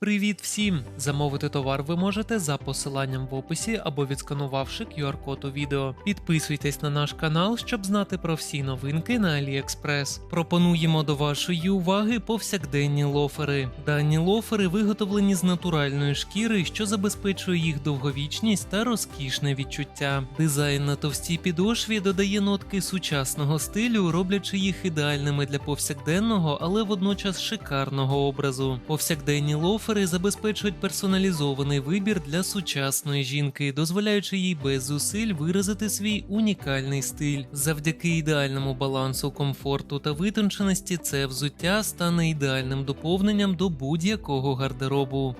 Привіт всім! Замовити товар ви можете за посиланням в описі або відсканувавши QR-код у відео. Підписуйтесь на наш канал, щоб знати про всі новинки на AliExpress. Пропонуємо до вашої уваги повсякденні лофери. Дані лофери виготовлені з натуральної шкіри, що забезпечує їх довговічність та розкішне відчуття. Дизайн на товстій підошві додає нотки сучасного стилю, роблячи їх ідеальними для повсякденного, але водночас шикарного образу. Повсякденні лофери забезпечують персоналізований вибір для сучасної жінки, дозволяючи їй без зусиль виразити свій унікальний стиль. Завдяки ідеальному балансу комфорту та витонченості, це взуття стане ідеальним доповненням до будь-якого гардеробу.